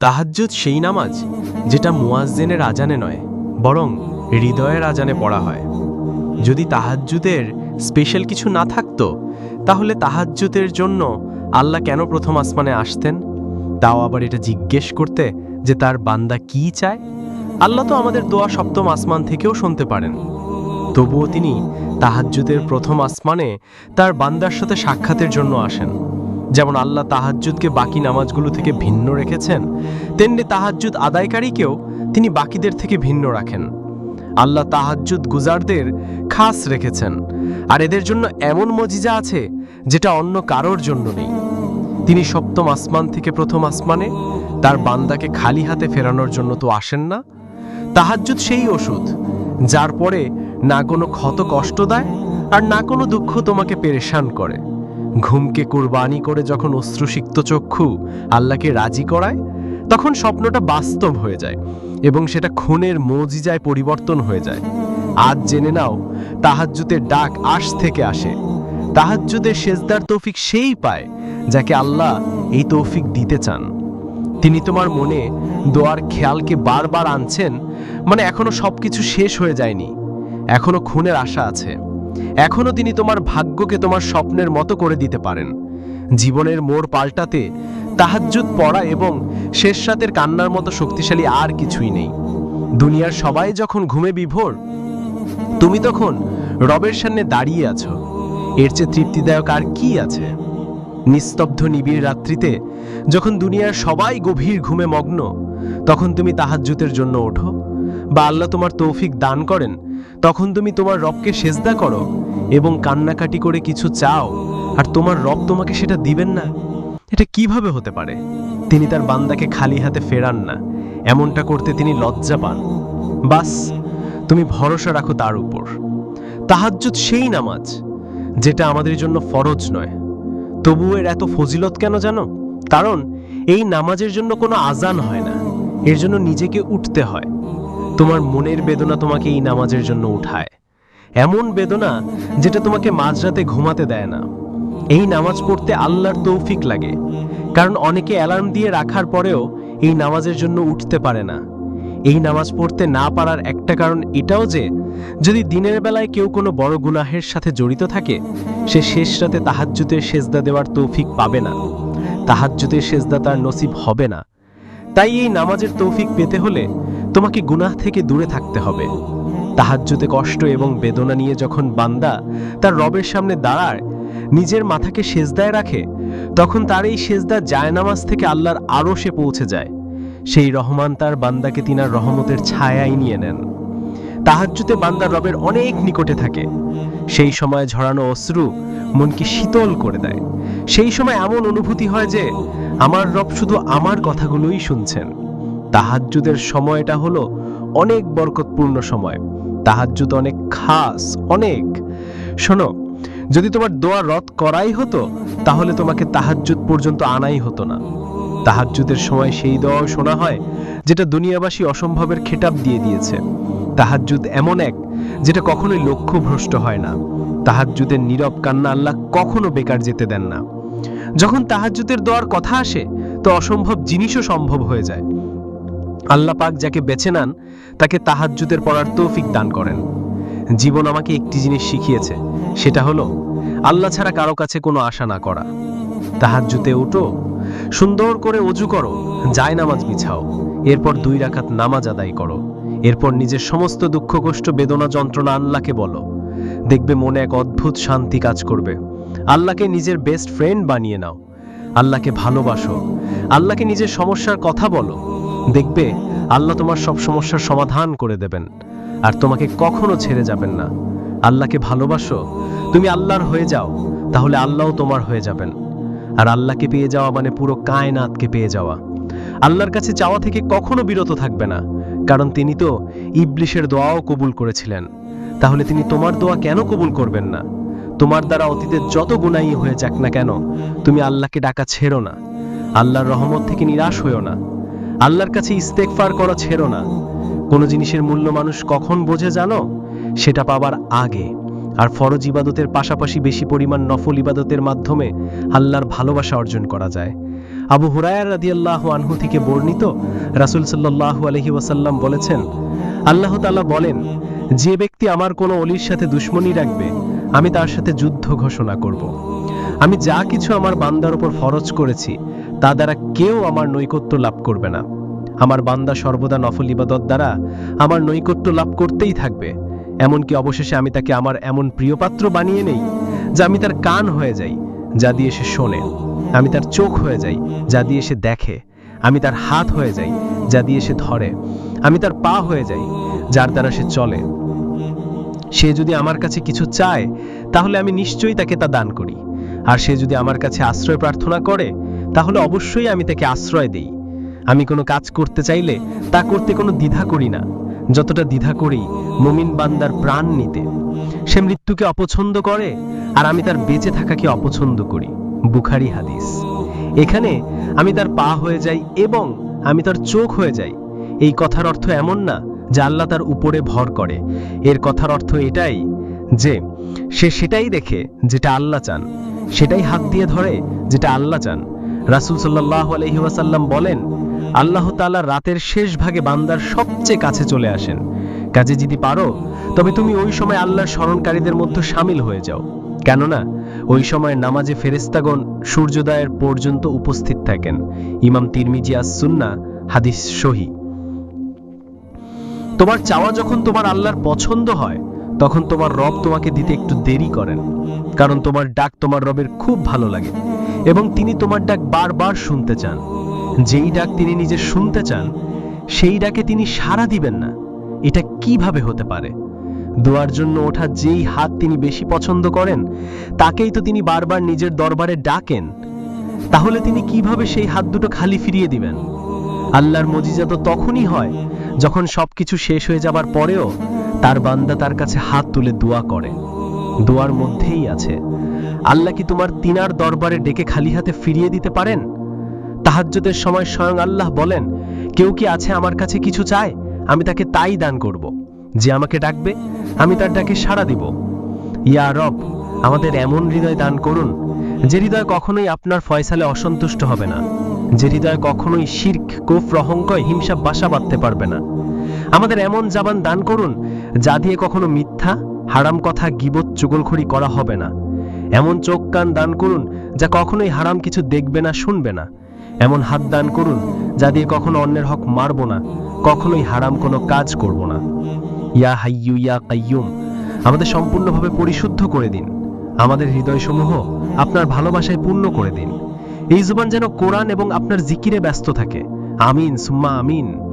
তাহাজ্জুদ সেই নামাজ যেটা মুয়াজ্জেনের আজানে নয়, বরং হৃদয়ের আজানে পড়া হয়। যদি তাহাজ্জুদের স্পেশাল কিছু না থাকতো, তাহলে তাহাজ্জুদের জন্য আল্লাহ কেন প্রথম আসমানে আসতেন? তাও আবার এটা জিজ্ঞেস করতে যে তার বান্দা কি চায়? আল্লাহ তো আমাদের দোয়া সপ্তম আসমান থেকেও শুনতে পারেন। তবুও তিনি তাহাজ্জুদের প্রথম আসমানে তার বান্দার সাথে সাক্ষাতের জন্য আসেন। যেমন আল্লাহ তাহাজ্জুদকে বাকি নামাজগুলো থেকে ভিন্ন রেখেছেন, তেমনি তাহাজ্জুদ আদায়কারীকেও তিনি বাকিদের থেকে ভিন্ন রাখেন। আল্লাহ তাহাজ্জুদ গুজারদের খাস রেখেছেন, আর এদের জন্য এমন মজিজা আছে যেটা অন্য কারোর জন্য নেই। তিনি সপ্তম আসমান থেকে প্রথম আসমানে তার বান্দাকে খালি হাতে ফেরানোর জন্য তো আসেন না। তাহাজ্জুদ সেই ওষুধ, যার পরে না কোনো ক্ষত কষ্ট দেয় আর না কোনো দুঃখ তোমাকে পেরেশান করে। ঘুমকে কুরবানি করে যখন অশ্রুসিক্ত চক্ষু আল্লাহকে রাজি করায়, তখন স্বপ্নটা বাস্তব হয়ে যায় এবং সেটা খুনের মজিজায় পরিবর্তন হয়ে যায়। আজ জেনে নাও, তাহাজ্জুদের ডাক আশ থেকে আসে। তাহাজ্জুদের সেজদার তৌফিক সেই পায় যাকে আল্লাহ এই তৌফিক দিতে চান। তিনি তোমার মনে দোয়ার খেয়ালকে বারবার আনছেন মানে এখনও সবকিছু শেষ হয়ে যায়নি। এখনও খুনের আশা আছে। এখনও তিনি তোমার ভাগ্যকে তোমার স্বপ্নের মতো করে দিতে পারেন। জীবনের মোড় পাল্টাতে তাহাজ্জুদ পড়া এবং শেষ রাতের কান্নার মতো শক্তিশালী আর কিছুই নেই। দুনিয়ার সবাই যখন ঘুমে বিভোর, তুমি তখন রবের সামনে দাঁড়িয়ে আছো। এর চেয়ে তৃপ্তিদায়ক আর কি আছে? নিস্তব্ধ নিবিড় রাত্রিতে যখন দুনিয়ার সবাই গভীর ঘুমে মগ্ন, তখন তুমি তাহাজ্জুতের জন্য ওঠো। বা আল্লাহ তোমার তৌফিক দান করেন, তখন তুমি তোমার রবকে সেজদা করো এবং কান্নাকাটি করে কিছু চাও, আর তোমার রব তোমাকে সেটা দিবেন না। এটা কীভাবে হতে পারে? তিনি তার বান্দাকে খালি হাতে ফেরান না, এমনটা করতে তিনি লজ্জা পান। বাস, তুমি ভরসা রাখো তার উপর। তাহাজ্জুদ সেই নামাজ, যেটা আমাদের জন্য ফরজ নয়। তবু এর এত ফজিলত কেন জানো? কারণ এই নামাজের জন্য কোনো আজান হয় না, এর জন্য নিজেকে উঠতে হয়। তোমার মনের বেদনা তোমাকে এই নামাজের জন্য উঠায়। এমন বেদনা যেটা তোমাকে মাঝরাতে ঘুমাতে দেয় না। এই নামাজ পড়তে আল্লাহর তৌফিক লাগে। কারণ অনেকে অ্যালার্ম দিয়ে রাখার পরেও এই নামাজের জন্য উঠতে পারে না। এই নামাজ পড়তে না পারার একটা কারণ এটাও যে, যদি দিনের বেলায় কেউ কোনো বড় গুনাহের সাথে জড়িত থাকে, সে শেষ রাতে তাহাজ্জুদের সেজদা দেওয়ার তৌফিক পাবে না। তাহাজ্জুদের সেজদা তার নসিব হবে না। তাই এই নামাজের তৌফিক পেতে হলে তোমাকে গুনাহ থেকে দূরে থাকতে হবে। তাহাজ্জুতে কষ্ট এবং বেদনা নিয়ে যখন বান্দা তার রবের সামনে দাঁড়ায়, নিজের মাথাকে সেজদায় রাখে, তখন তার এই সেজদা জায়নামাজ থেকে আল্লাহর আরও সে পৌঁছে যায়। সেই রহমান তার বান্দাকে তিনার রহমতের ছায়াই নিয়ে নেন। তাহাজ্জুতে বান্দার রবের অনেক নিকটে থাকে। সেই সময় ঝরানো অশ্রু মনকে শীতল করে দেয়। সেই সময় এমন অনুভূতি হয় যে, আমার রব শুধু আমার কথাগুলোই শুনছেন। তাহাজ্জুদের সময়টা হলো অনেক বরকতপূর্ণ সময়। তাহাজ্জুদ অনেক খাস, অনেক। শোনো, যদি তোমার দোয়া রদ করাই হতো, তাহলে তোমাকে তাহাজ্জুদ পর্যন্ত আনাই হতো না। তাহাজ্জুদের সময় সেই দোয়াও শোনা হয়, যেটা দুনিয়াবাসী অসম্ভবের খেতাব দিয়ে দিয়েছে। তাহাজ্জুদ এমন এক, যেটা কখনোই লক্ষ্য ভ্রষ্ট হয় না। তাহাজ্জুদের নীরব কান্না আল্লাহ কখনো বেকার যেতে দেন না। যখন তাহাজ্জুদের দোয়ার কথা আসে, তো অসম্ভব জিনিসও সম্ভব হয়ে যায়। আল্লাহ পাক যাকে বেছে নেন, তাকে তাহাজ্জুদের পড়ার তৌফিক দান করেন। জীবন আমাকে একটি জিনিস শিখিয়েছে, সেটা হলো, আল্লাহ ছাড়া কারও কাছে কোনো আশা না করা। তাহাজ্জুতে উঠো, সুন্দর করে অজু করো, যায় নামাজ বিছাও, এরপর দুই রাখাত নামাজ আদায় করো, এরপর নিজের সমস্ত দুঃখ, কষ্ট, বেদনা, যন্ত্রণা আল্লাহকে বলো। দেখবে মনে এক অদ্ভুত শান্তি কাজ করবে। আল্লাহকে নিজের বেস্ট ফ্রেন্ড বানিয়ে নাও। আল্লাহকে ভালোবাসো। আল্লাহকে নিজের সমস্যার কথা বলো। দেখবে, আল্লাহ তোমার সব সমস্যার সমাধান করে দেবেন, আর তোমাকে কখনো ছেড়ে যাবেন না। আল্লাহকে ভালোবাসো, তুমি আল্লাহর হয়ে যাও, তাহলে আল্লাহও তোমার হয়ে যাবেন। আর আল্লাহকে পেয়ে যাওয়া মানে পুরো কায়নাতকে পেয়ে যাওয়া। আল্লাহর কাছে চাওয়া থেকে কখনো বিরত থাকবে না, কারণ তিনি তো ইবলিশের দোয়াও কবুল করেছিলেন। তাহলে তিনি তোমার দোয়া কেন কবুল করবেন না? তোমার দ্বারা অতীতের যত গুণাই হয়ে যাক না কেন, তুমি আল্লাহকে ডাকা ছেড়ো না। আল্লাহর রহমত থেকে নিরাশ হইও না। আল্লাহর কাছে ইস্তেকফার করা ছেড়ো না। কোনো জিনিসের মূল্য মানুষ কখন বোঝে জানো? সেটা পাবার আগে। আর ফরজ ইবাদতের পাশাপাশি বেশি পরিমাণ নফল ইবাদতের মাধ্যমে আল্লাহর ভালোবাসা অর্জন করা যায়। আবু হুরায়ার রাদিয়াল্লাহু আনহু থেকে বর্ণিত রাসূল সাল্লাল্লাহু আলাইহি ওয়াসাল্লাম বলেছেন, আল্লাহ তাআলা বলেন, যে ব্যক্তি আমার কোনো অলির সাথে দুশ্মনী রাখবে, আমি তার সাথে যুদ্ধ ঘোষণা করব। আমি যা কিছু আমার বান্দার উপর ফরজ করেছি তা দ্বারা কেউ আমার নৈকট্য লাভ করবে না। আমার বান্দা সর্বদা নফল ইবাদত দ্বারা আমার নৈকট্য লাভ করতেই থাকবে। এমনকি অবশেষে আমি তাকে আমার এমন প্রিয়পাত্র বানিয়ে নেই, যা আমি তার কান হয়ে যাই, যা দিয়ে সে শোনে। আমি তার চোখ হয়ে যাই, যা দিয়ে সে দেখে। আমি তার হাত হয়ে যাই, যা দিয়ে সে ধরে। আমি তার পা হয়ে যাই, যার দ্বারা সে চলে। সে যদি আমার কাছে কিছু চায়, তাহলে আমি নিশ্চয়ই তাকে তা দান করি। আর সে যদি আমার কাছে আশ্রয় প্রার্থনা করে তাহলে অবশ্যই আমি তাকে আশ্রয় দেই। আমি কোনো কাজ করতে চাইলে তা করতে কোনো দ্বিধা করি না। যতটা দ্বিধা করি, মুমিন বান্দার প্রাণ নিতে। সে মৃত্যুকে অপছন্দ করে, আর আমি তার বেঁচে থাকাকে অপছন্দ করি। বুখারি হাদিস। এখানে আমি তার পা হয়ে যাই এবং আমি তার চোখ হয়ে যাই। এই কথার অর্থ এমন না যে আল্লাহ তার উপরে ভর করে। এর কথার অর্থ এটাই যে, সে সেটাই দেখে যেটা আল্লাহ চান। সেটাই হাত দিয়ে ধরে যেটা আল্লাহ চান। রাসূল সাল্লাল্লাহু আলাইহি ওয়াসাল্লাম বলেন, আল্লাহ তাআলা রাতের শেষ ভাগে বান্দার সবচেয়ে কাছে চলে আসেন। কাজে যদি পারো, তবে তুমি ওই সময় আল্লাহর স্মরণকারীদের মধ্যে সামিল হয়ে যাও। কেননা, ওই সময় নামাজে ফেরেস্তাগণ সূর্যোদয়ের পর্যন্ত উপস্থিত থাকেন। ইমাম তিরমিজি সুন্না হাদিস সহি। তোমার চাওয়া যখন তোমার আল্লাহর পছন্দ হয়, তখন তোমার রব তোমাকে দিতে একটু দেরি করেন। কারণ তোমার ডাক তোমার রবের খুব ভালো লাগে। এবং তিনি তোমার ডাক বারবার শুনতে চান। যেই ডাক তিনি নিজে শুনতে চান, সেই ডাকে তিনি সাড়া দিবেন না। এটা কীভাবে হতে পারে? দোয়ার জন্য ওঠা যেই হাত তিনি বেশি পছন্দ করেন, তাকেই তো তিনি বারবার নিজের দরবারে ডাকেন। তাহলে তিনি কীভাবে সেই হাত দুটো খালি ফিরিয়ে দিবেন? আল্লাহর মজিজা তো তখনই হয়, যখন সবকিছু শেষ হয়ে যাবার পরেও তার বান্দা তার কাছে হাত তুলে দোয়া করে। দোয়ার মধ্যেই আছে আল্লাহ কি তোমার তিনার দরবারে ডেকে খালি হাতে ফিরিয়ে দিতে পারেন? তাহাজ্জুদের সময় স্বয়ং আল্লাহ বলেন, কেউ কি আছে আমার কাছে কিছু চায়? আমি তাকে তাই দান করব। যে আমাকে ডাকবে, আমি তার ডাকে সাড়া দিব। ইয়া রব, আমাদের এমন হৃদয় দান করুন, যে হৃদয় কখনোই আপনার ফয়সালে অসন্তুষ্ট হবে না। যে হৃদয় কখনোই শির্ক কোফ রহঙ্কয় হিংসা, বাসা বাঁধতে পারবে না। আমাদের এমন জাবান দান করুন, যা দিয়ে কখনো মিথ্যা, হারাম কথা, গিবত, চুগলখড়ি করা হবে না। এমন চোখ কান দান করুন যা কখনোই হারাম কিছু দেখবে না, শুনবে না। এমন হাত দান করুন যা দিয়ে কখনো অন্যের হক মারব না, কখনোই হারাম কোনো কাজ করব না। ইয়া হাইয়ু ইয়া কাইয়ুম আমাদের সম্পূর্ণভাবে পরিশুদ্ধ করে দিন। আমাদের হৃদয়সমূহ আপনার ভালোবাসায় পূর্ণ করে দিন। এই জুবান যেন কোরআন এবং আপনার জিকিরে ব্যস্ত থাকে। আমিন, সুম্মা আমিন।